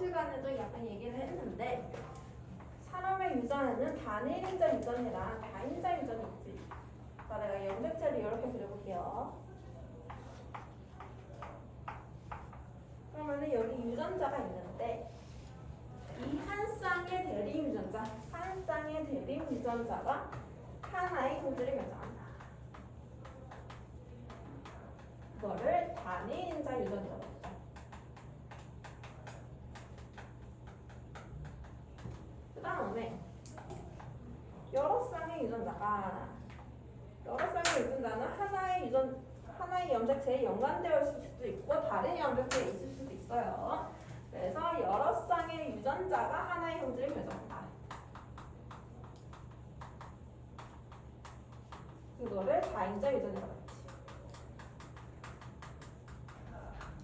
시간에도 약간 얘기를 했는데 사람의 유전에는 단일인자 유전이랑 다인자 유전이 있지. 자, 내가 염색체를 이렇게 그려볼게요. 그러면은 여기 유전자가 있는데 이 한 쌍의 대립 유전자, 한 쌍의 대립 유전자가 하나의 형질을 결정한다. 그거를 단일인자 유전이라 그 다음에 여러 쌍의 유전자가 여러 쌍의 유전자는 하나의 유전 하나의 염색체에 연관되어 있을 수도 있고 다른 염색체에 있을 수도 있어요. 그래서 여러 쌍의 유전자가 하나의 형질을 결정한다. 그거를 다인자 유전이라고 했지.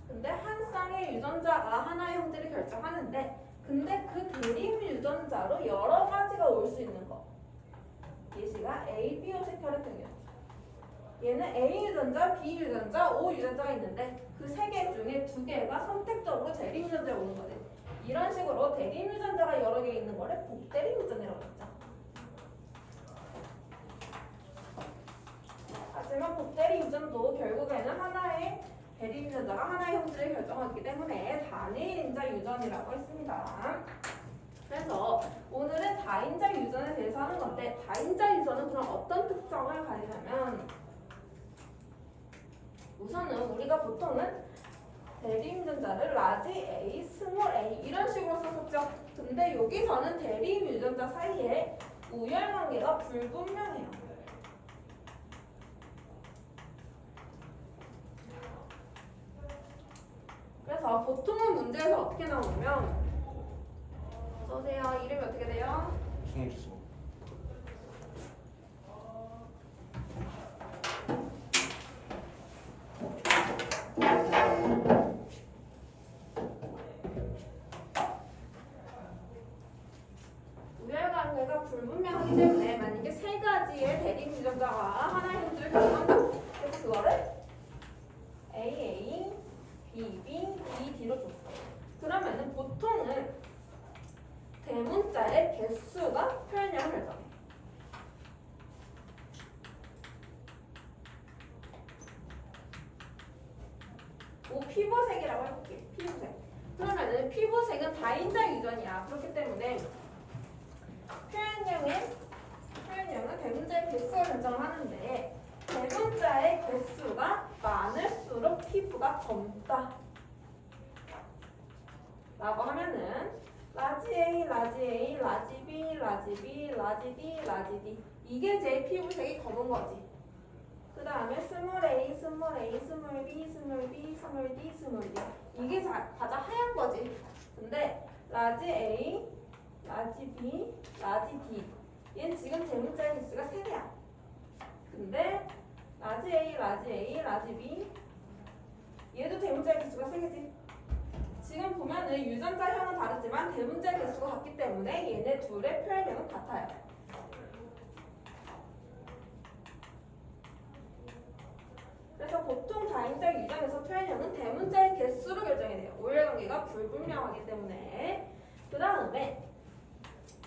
근데 한 쌍의 유전자가 하나의 형질을 결정하는데 근데 그 대립 유전자로 여러 가지가 올 수 있는 거. 예시가 A, B, 색 혈액형이었죠. 얘는 A 유전자, B 유전자, O 유전자가 있는데 그 세 개 중에 두 개가 선택적으로 대립 유전자에 오는 거지. 이런 식으로 대립 유전자가 여러 개 있는 거를 복대립 유전이라고 했죠. 하지만 복대립 유전도 결국에는 하나의 대립 유전자가 하나의 형질을 결정하기 때문에 단일인자 유전이라고 했습니다. 그래서 오늘은 다인자 유전에 대해서 하는 건데 다인자 유전은 그럼 어떤 특성을 가지냐면 우선은 우리가 보통은 대립 유전자를 라지 A, 스몰 A 이런 식으로 썼었죠. 근데 여기서는 대립 유전자 사이에 우열 관계가 불분명해요. 그래서 보통은 문제에서 어떻게 나오냐면 어서오세요. 이름이 어떻게 돼요? 송지수 우열 관계가 불분명하기 때문에 만약에 세 가지의 대립 유전자가 하나의 형질을 결정한다. 그래서 그거를 AA, BB, DD로 줬어. 그러면은 보통은 대문자의 개수가 표현량을 결정해. 오 피부색이라고 해볼게. 피부색. 그러면은 피부색은 다인자 유전이야. 그렇기 때문에 표현량은 표현량은 대문자의 개수가 결정을 하는데 대문자의 개수가 많을수록 피부가 검다. 라고 하면은 라지 A, 라지 A, 라지 B, 라지 B, 라지 D, 라지 D 이게 제 피부색이 검은 거지. 그 다음에 스몰 A, 스몰 A, 스몰 B, 스몰 B, 스몰 D, 스몰 D 이게 자, 가장 하얀 거지. 근데 라지 A, 라지 B, 라지 D 얘는 지금 대문자의 개수가 3개야. 근데 라지 A, 라지 A, 라지 B 얘도 대문자의 개수가 3개지. 지금 보면은 유전자형은 다르지만 대문자의 개수가 같기 때문에 얘네 둘의 표현형은 같아요. 그래서 보통 다인자 유전에서 표현형은 대문자의 개수로 결정이 돼요. 오열 관계가 불분명하기 때문에 그 다음에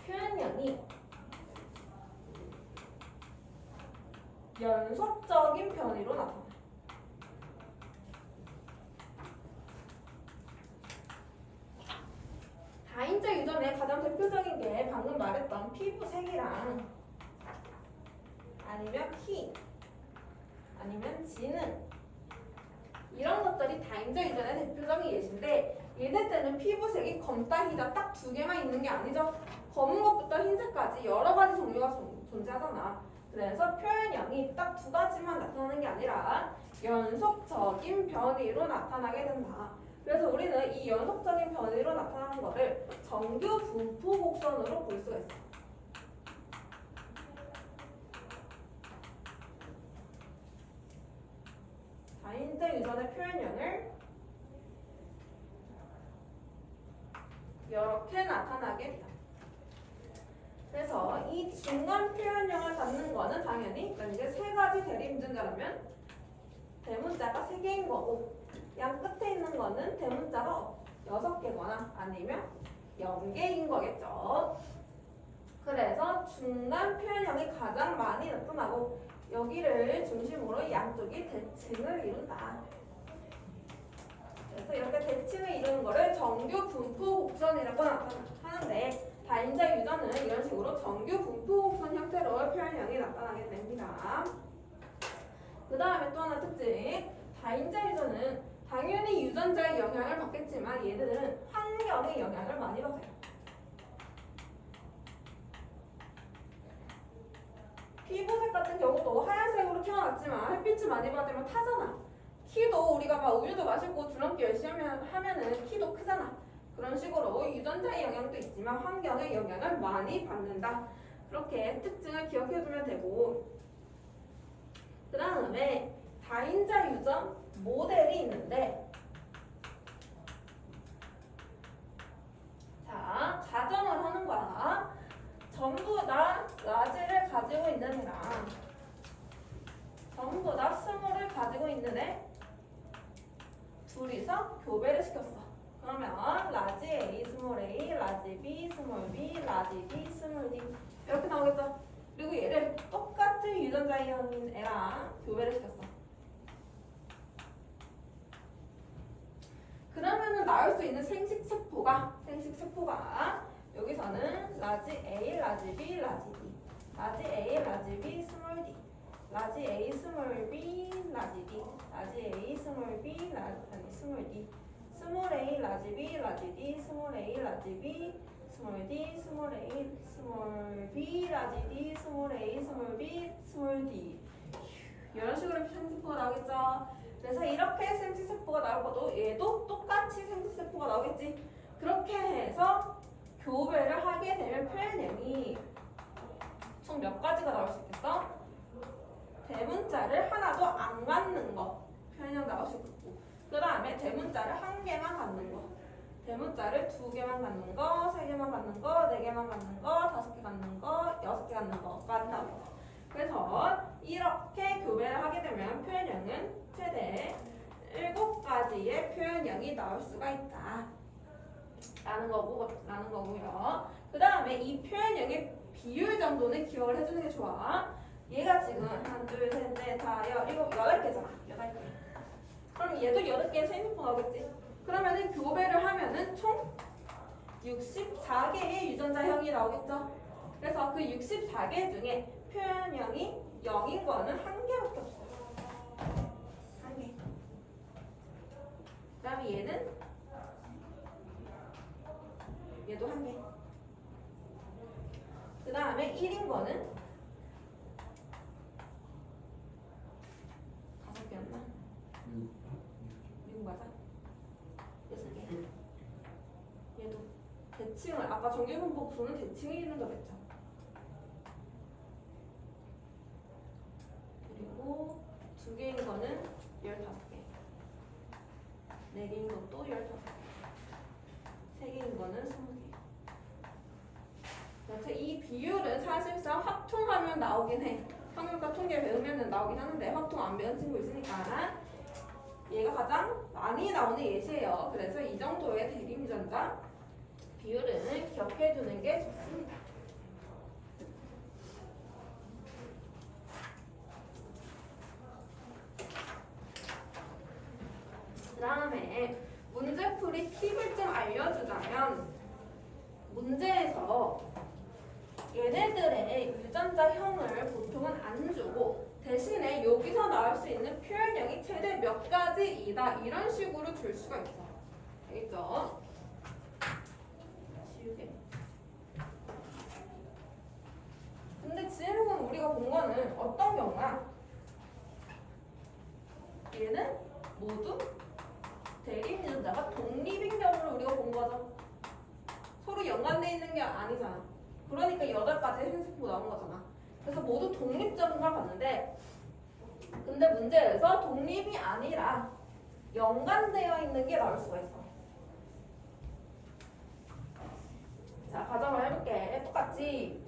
표현형이 연속적인 변이로 나타나. 다인자 유전의 가장 대표적인 게 방금 말했던 피부색이랑 아니면 키 아니면 지능 이런 것들이 다인자 유전의 대표적인 예시인데 얘네들은 피부색이 검다 희다 딱 두 개만 있는 게 아니죠. 검은 것부터 흰색까지 여러 가지 종류가 존- 존재하잖아. 그래서 표현형이 딱 두 가지만 나타나는 게 아니라 연속적인 변이로 나타나게 된다. 그래서 우리는 이 연속적인 변이로 나타나는 것을 정규 분포 곡선으로 볼 수가 있어. 인자 유전의 표현형을 이렇게 나타나게 돼요. 그래서 이 중간 표현형을 갖는 거는 당연히 만약에 세 가지 대립 유전자라면 대문자가 세 개인 거고 양 끝에 있는 거는 대문자가 여섯 개거나 아니면 0개인 거겠죠. 그래서 중간 표현형이 가장 많이 나타나고 여기를 중심으로 양쪽이 대칭을 이룬다. 그래서 이렇게 대칭을 이루는 거를 정규 분포 곡선이라고 하는데 다인자 유전은 이런 식으로 정규 분포 곡선 형태로 표현형이 나타나게 됩니다. 그 다음에 또 하나 특징 다인자 유전은 당연히 유전자의 영향을 받겠지만 얘들은 환경의 영향을 많이 받아요. 피부색 같은 경우도 하얀색으로 태어났지만 햇빛을 많이 받으면 타잖아. 키도 우리가 막 우유도 마시고 줄넘기 열심히 하면, 하면은 키도 크잖아. 그런 식으로 유전자의 영향도 있지만 환경의 영향을 많이 받는다. 그렇게 특징을 기억해두면 되고 그 다음에 다인자 유전 모델이 있는데 자 가정을 하는 거야. 전부 다 라지를 가지고 있는 애랑 전부 다 스몰을 가지고 있는 애 둘이서 교배를 시켰어. 그러면 라지 A, 스몰 A, 라지 B, 스몰 B, 라지 D, 스몰 D 이렇게 나오겠죠? 그리고 얘를 똑같은 유전자형인 애랑 교배를 시켰어. 그러면은 나올 수 있는 생식 세포가 생식 세포가 여기서는 라지 라지 B, 라지 D, 라지 A, 라지 B, 스몰 D, 라지 A, 스몰 B, 라지 D, 라지 A, 스몰 B, 라 아니 스몰 D, 스몰 A, 라지 B, 라지 D, 스몰 A, 라지 B, 스몰 D, 스몰 A, 스몰 B, 라지 D, 스몰 A, 스몰 B, 스몰 D. 이런 식으로 생식세포가 나오겠죠. 그래서 이렇게 생식세포가 나올 것도 얘도 똑같이 생식세포가 나오겠지. 그렇게 해서 교배를 하게 되면 표현형이 총 몇 가지가 나올 수 있겠어? 대문자를 하나도 안 갖는 거 표현형 나올 수 있고 그 다음에 대문자를 한 개만 갖는 거 대문자를 두 개만 갖는 거, 세 개만 갖는 거, 네 개만 갖는 거, 다섯 개 갖는 거, 여섯 개 갖는 거까지 나옵니다. 그래서 이렇게 교배를 하게 되면 표현형은 최대 일곱 가지의 표현형이 나올 수가 있다. 라는 거고, 라는 거고요. 그 다음에 이 표현형의 비율 정도는 기억을 해주는 게 좋아. 얘가 지금 하나, 둘, 셋, 넷, 다, 여, 일곱, 여덟 개잖아. 여덟 개. 그럼 얘도 여덟 개의 생리포 나오겠지? 그러면은 교배를 하면은 총 64개의 유전자형이 나오겠죠? 그래서 그 64개 중에 표현형이 0인 거는 한 개밖에 없어요. 한 개. 그 다음에 얘는 얘도 한 개. 그 다음에 1인 거는 다섯 개였나? 미국 맞아? 여섯 개. 얘도 대칭을 아까 정규분포수는 대칭이 있는 거겠죠. 그리고 두 개인 거는 열다섯 개. 네 개인 것도 열다섯 개. 세 개인 거는 스무 개. 그래서 이 비율은 사실상 확통하면 나오긴 해. 확률과 통계 배우면 나오긴 하는데 확통 안 배운 친구 있으니까 얘가 가장 많이 나오는 예시예요. 그래서 이 정도의 대림전자 비율은 기억해 두는 게 좋습니다. 그 다음에 문제풀이 팁을 좀 알려주자면 문제에서 얘네들의 유전자형을 보통은 안 주고 대신에 여기서 나올 수 있는 표현형이 최대 몇 가지이다 이런 식으로 줄 수가 있어. 알겠죠? 지우개. 근데 지금 우리가 본 거는 어떤 경우야? 얘는 모두 대립 유전자가 독립인 경우를 우리가 본 거죠. 서로 연관돼 있는 게 아니잖아. 그러니까 여덟 가지 생식포 나온 거잖아. 그래서 모두 독립적인 걸 봤는데 근데 문제에서 독립이 아니라 연관되어 있는 게 나올 수가 있어. 자, 가정을 해볼게. 똑같이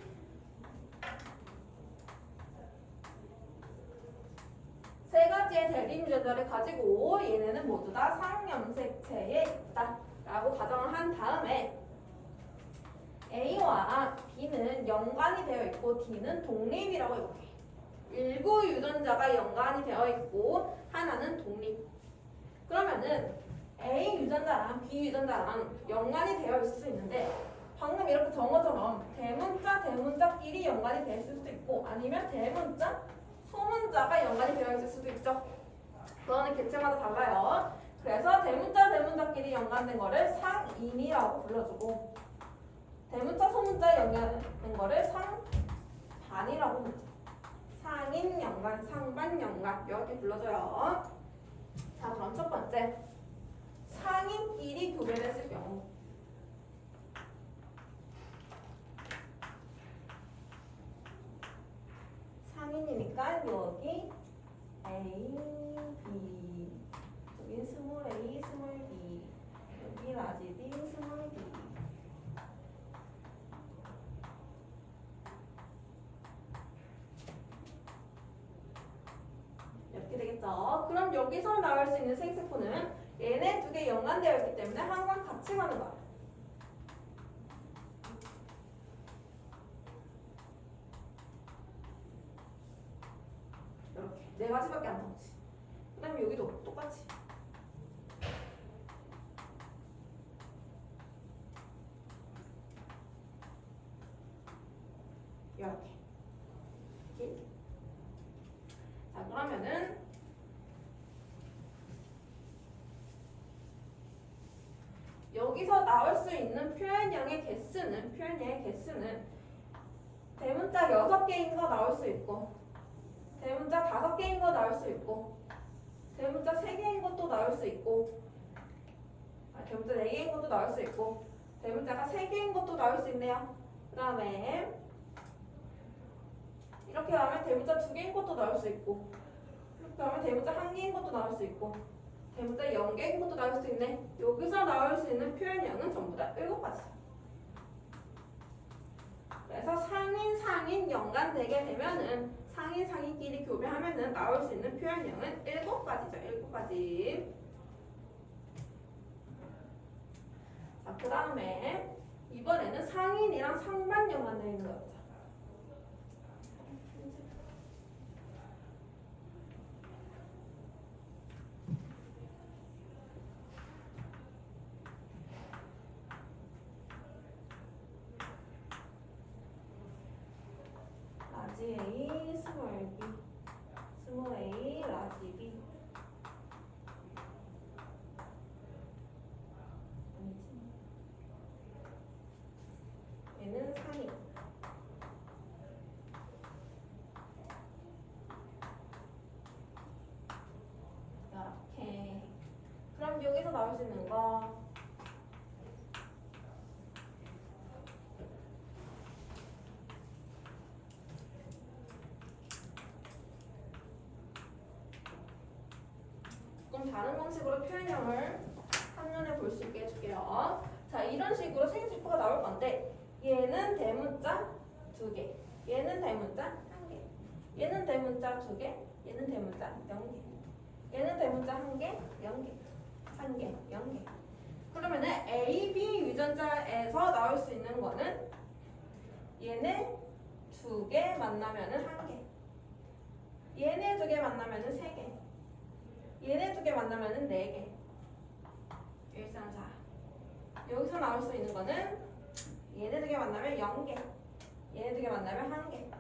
세세 가지의 대립 유전자를 가지고 얘네는 모두 다 상염색체에 있다. 라고 가정을 한 다음에 A와 B는 연관이 되어 있고 D는 독립이라고 해볼게. 일부 유전자가 연관이 되어 있고 하나는 독립. 그러면은 A 유전자랑 B 유전자랑 연관이 되어 있을 수 있는데 방금 이렇게 정어처럼 대문자 대문자끼리 연관이 되어 있을 수도 있고 아니면 대문자 소문자가 연관이 되어 있을 수도 있죠. 그거는 개체마다 달라요. 그래서 대문자 대문자끼리 연관된 거를 상인이라고 불러주고 대문자 소문자 연관된 거를 상반이라고 불러줘. 상인 연관, 상반 연관 이렇게 불러줘요. 자 그럼 첫 번째 상인끼리 교배됐을 경우 상인이니까 여기 A, B 여기 스몰 A, 스몰 B 여기 라지 B, 스몰 B 이렇게 되겠죠? 그럼 여기서 나올 수 있는 생세포는 얘네 두 개 연관되어 있기 때문에 항상 같이 가는 거야. 이렇게 네 가지밖에 안 나오지. 그 다음에 여기도 똑같이. 이렇게. 자 그러면은 여기서 나올 수 있는 표현형의 개수는 표현형의 개수는 대문자 6개인 거 나올 수 있고 대문자 5개인 거 나올 수 있고 대문자 3개인 것도 나올 수 있고 아, 대문자 4개인 것도 나올 수 있고 대문자가 3개인 것도 나올 수 있네요. 그 다음에 이렇게 하면 대문자 2개인 것도 나올 수 있고 이렇게 하면 대문자 1개인 것도 나올 수 있고 대문자 0개인 것도 나올 수 있네. 여기서 나올 수 있는 표현형은 전부 다? 7가지. 그래서 상인 상인 연관되게 되면은 상인 상인끼리 교배하면은 나올 수 있는 표현형은 7가지죠. 7가지. 자, 그 다음에 이번에는 상인이랑 상반 연관되어 있는 거 보자. 라지 A, 스몰 B, 스몰 A, 라지 B. 아니지. 얘는 3이. 이렇게. 그럼 여기서 나올 수 있는 거. 조금 다른 방식으로 표현형을 한눈에 볼 수 있게 해줄게요. 자, 이런 식으로 생식부가 나올 건데 얘는 대문자 두 개, 얘는 대문자 한 개, 얘는 대문자 두 개, 얘는 대문자 영 개, 얘는 대문자 한 개, 영 개, 한 개, 영 개. 그러면은 A, B 유전자에서 나올 수 있는 거는 얘네 두 개 만나면은 한 개, 얘네 두 개 만나면은 세 개. 얘네 두 개 만나면은 네 개. 1, 3, 4. 여기서 나올 수 있는 거는 얘네 두 개 만나면 0개. 얘네 두 개 만나면 1개.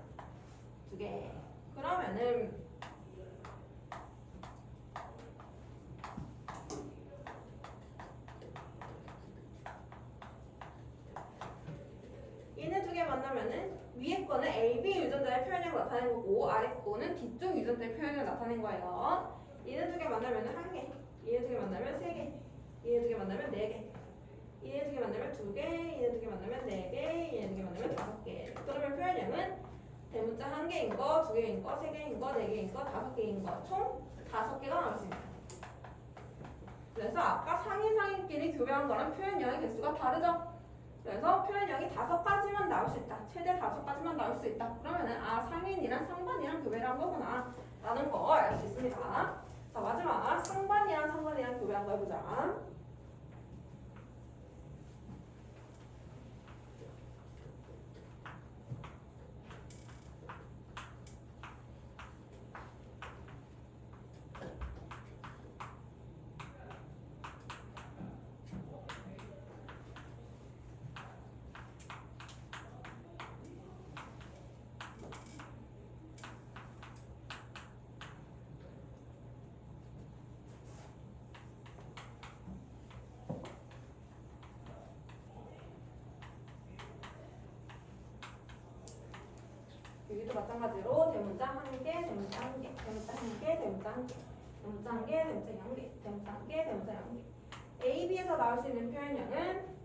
두 개. 그러면은 얘네 두 개 만나면은 위에 거는 A, B 유전자의 표현을 나타낸 거고 아래 거는 뒤쪽 유전자의 표현을 나타낸 거예요. 얘네 두 개 만나면 한 개, 얘네 두 개 만나면 세 개, 얘네 두 개 만나면 네 개, 얘네 두 개 만나면 두 개, 얘네 두 개 만나면 네 개, 얘네 두 개 만나면 다섯 개. 그러면 표현량은 대문자 한 개인 거, 두 개인 거, 세 개인 거, 네 개인 거, 다섯 개인 거, 총 다섯 개가 있습니다. 그래서 아까 상인 상인끼리 교배한 거랑 표현량의 개수가 다르죠. 그래서 표현량이 다섯 가지만 나올 수 있다. 최대 다섯 가지만 나올 수 있다. 그러면은 아 상인이랑 상반이랑 교배를 한 거구나. 라는 거알수 있습니다. 자, 마지막 상반이랑 상반이랑 교배 한번 해보자. 여기도 마찬가지로 대문자 한 개, 대문자 한 개, 대문자 한 개, 대문자 한 개, 대문자 한 개, 대문자 한 개, 대문자 한 개, 대문자 한 개. A, B에서 나올 수 있는 표현량은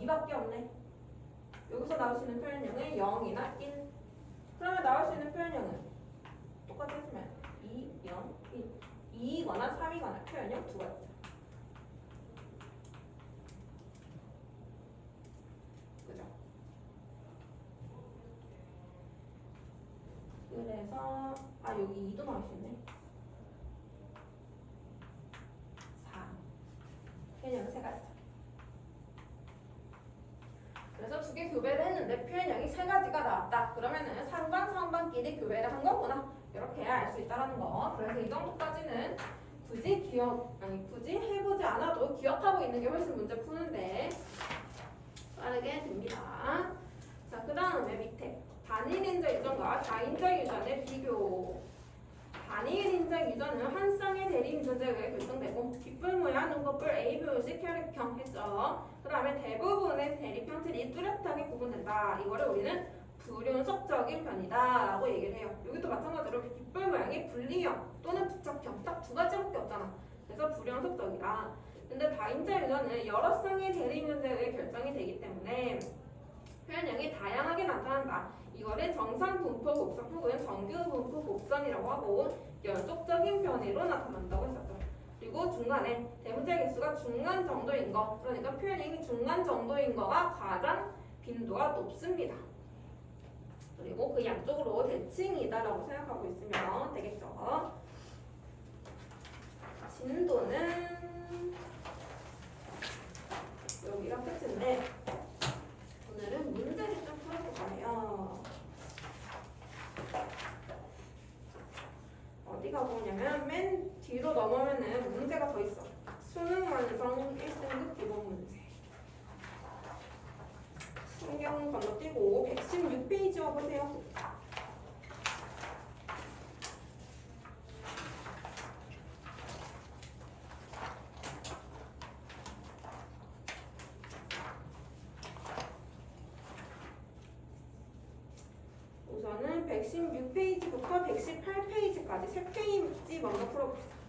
2밖에 없네. 여기서 나올 수 있는 표현량은 0이나 1. 그러면 나올 수 있는 표현량은 똑같이 해주면 2, 0, 1. 2거나 3이거나 표현량 두 가지. 그죠? 그래서 아 여기 2도 나올 수 있네. 4. 표현량은 세 가지. 그래서 두 개 교배를 했는데 표현량이 세 가지가 나왔다. 그러면은 상반 상반끼리 교배를 한 거구나. 이렇게 알 수 있다라는 거. 그래서 이 정도까지는 굳이 기억 아니 굳이 해보지 않아도 기억하고 있는 게 훨씬 문제 푸는데 빠르게 됩니다. 자, 그 다음에 밑에 단일 인자 유전과 다인자 유전의 비교. 단일 인자 유전은 한 쌍의 대립 유전자에 의해 결정되고 뒷불 모양, 눈꺼풀, A 표식 혈액형 했죠. 그 다음에 대부분의 대립 형질이 뚜렷하게 구분된다. 이거를 우리는 불윤석적인 편이다 라고 얘기를 해요. 여기도 마찬가지로 뒷불 모양이 분리형 또는 부착형 딱 두 가지밖에 없잖아. 그래서 불연속적이다. 근데 다인자 유전은 여러 쌍의 대립 문제에 의해 결정이 되기 때문에 표현량이 다양하게 나타난다. 이거를 정상 분포 곡선 혹은 정규 분포 곡선이라고 하고 연속적인 변이로 나타난다고 했었죠. 그리고 중간에 대문자 개수가 중간 정도인 거, 그러니까 표현량이 중간 정도인 거가 가장 빈도가 높습니다. 그리고 그 양쪽으로 대칭이다라고 생각하고 있으면 되겠죠. 진도는 여기가 끝인데 오늘은 문제를 좀 풀어볼 거예요. 어디가 보냐면 맨 뒤로 넘어오면은 문제가 더 있어. 수능 완성 1등급 기본 문제. 신경 건너뛰고 116페이지 와보세요. 우선은 116페이지부터 118페이지까지 세 페이지 먼저 풀어봅시다.